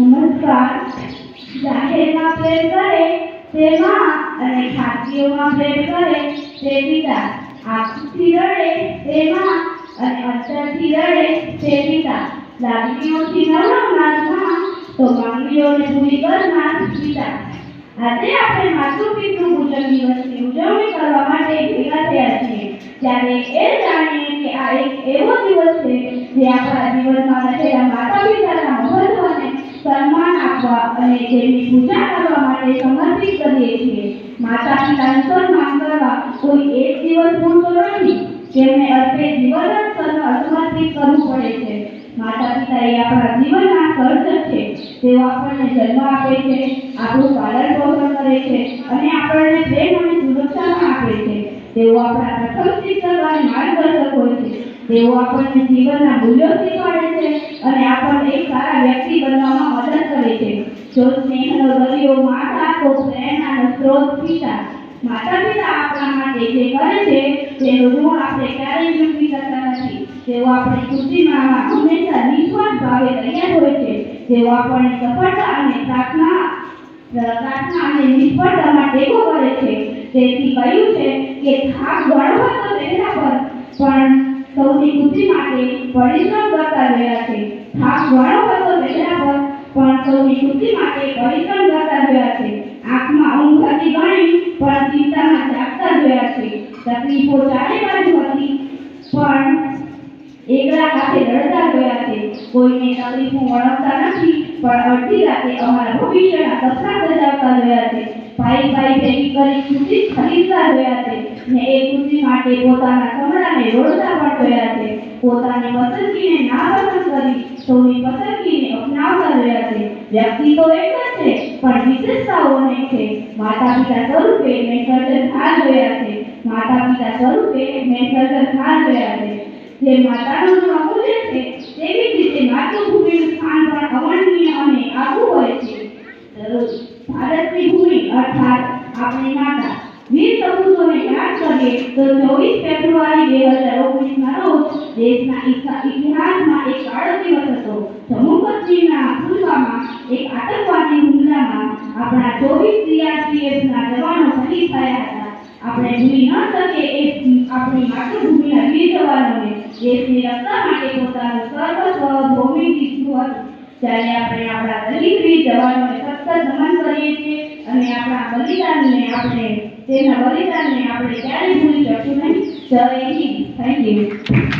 નમસ્કાર જાહેરમાં પ્રેમ કરે તે માં અને ખાતીઓમાં પ્રેમ કરે, તે પિતા આંખથી રડે તે માં અને અંતરથી રડે, તે પિતા લાગણીઓથી ન રમનારમાં તો માંગણીઓને પૂરી કરનાર પિતા. આજે આપણે માતૃ પિતૃ પૂજન દિવસની ઉજવણી કરવા માટે ભેગા થયા છીએ. ત્યારે એ જાણીએ કે આ એક એવો દિવસ છે જે આપણા જીવનમાં રહેલા માતા પિતાના મહત્વને સન્માન આપવા અને તેમની પૂજા માટે સમર્પિત કરીએ છીએ. માતા પિતાનું સન્માન કરવા કોઈ એક દિવસ પૂરતો નથી, જેમને અર્થે જીવન સમર્પિત કરવું પડે છે. માતા પિતા એ આપણા જીવનના સર્જક છે. તેઓ આપણને જન્મ આપે છે, આપણું પાલન પોષણ કરે છે અને આપણને પ્રેમ અને સુરક્ષા આપે છે. તેઓ આપણા પ્રથમ શિક્ષક અને માર્ગદર્શક હોય છે. તેઓ આપણને જીવનના મૂલ્યો શીખવાડે છે અને આપણને એક સારા વ્યક્તિ બનવામાં મદદ કરે છે. જો સ્નેહનો દરિયો માતા તો પ્રેરણાનો સ્ત્રોત પિતા. માતા પિતા આપણા માટે જે કરે છે, તેનું ઋણ આપણે ક્યારેય ચૂકવી શકતા નથી. તેઓ આપણી ખુશીમાં હંમેશા નિસ્વાર્થ ભાવે તૈયાર હોય છે તેઓ આપણને સફળતા અને પ્રાર્થના પ્રાર્થના અને નિષ્ફળતામાં ટેકો કરે છે. તેથી કહ્યું છે કે થાક ગણવો તો તેના પર પણ સૌની ખુશી માટે પરિશ્રમ કરતા રહ્યા છે. થાક પર સૌની ખુશી માટે પરિશ્રમ કરતા જોયા છે. આંખમાં ઊંઘ હતી ઘણી, પણ ચિંતામાં જાગતા જોયા છે. તકલીફો ચારે બાજુ હતી, પણ એકલા સાથે રડતા જોયા છે. કોઈને તકલીફો વળગતા નથી, પણ અડધી રાતે અમારા ભવિષ્યના સપના સજાવતા જોયા છે. ભાઈ ભાઈ ભેગી કરી ખુશી ખરીદતા જોયા છે ને એ ખુશી માટે પોતાના કમળાને રોડતા પણ ગયા છે. પોતાની પસંદગીને ના પસંદ કરી, સૌની પસંદગીને વ્યક્તિ તો એક છે, પણ વિશેષતાઓ અનેક છે. માતા પિતા સ્વરૂપે મેં સર્જનહાર જોયા છે. માતા પિતા સ્વરૂપે મેં સર્જનહાર જોયા છે. જે માતાનું ઋણ અમૂલ્ય છે, તેવી જ રીતે માતૃભૂમિનું સ્થાન પણ અવર્ણનીય અને આગવું હોય છે. ભારતની ભૂમિ, અર્થાત આપણી માતા. વીર સપૂતોને યાદ કરીએ તો ચોવીસ ફેબ્રુઆરી બે હજાર ઓગણીસના રોજ દેશના ઇતિહા- ઇતિહાસમાં એક કાળો દિવસ હતો જવાનો થયા હતા. આપણે ભૂલી ન શકીએ એ આપણી માતૃભૂમિના વીર જવાનોને દેશની રક્ષા માટે પોતાનું સર્વસ્વ ભોમી દીધું હતું. ત્યારે આપણે આપણા દલિત વીર જવાનોને સતત નમન કરીએ છીએ અને આપણા બલિદાનને આપણે તેમના બલિદાનને આપણે ક્યારેય ભૂલી શકશું નહીં. જય હિન્દ. Thank you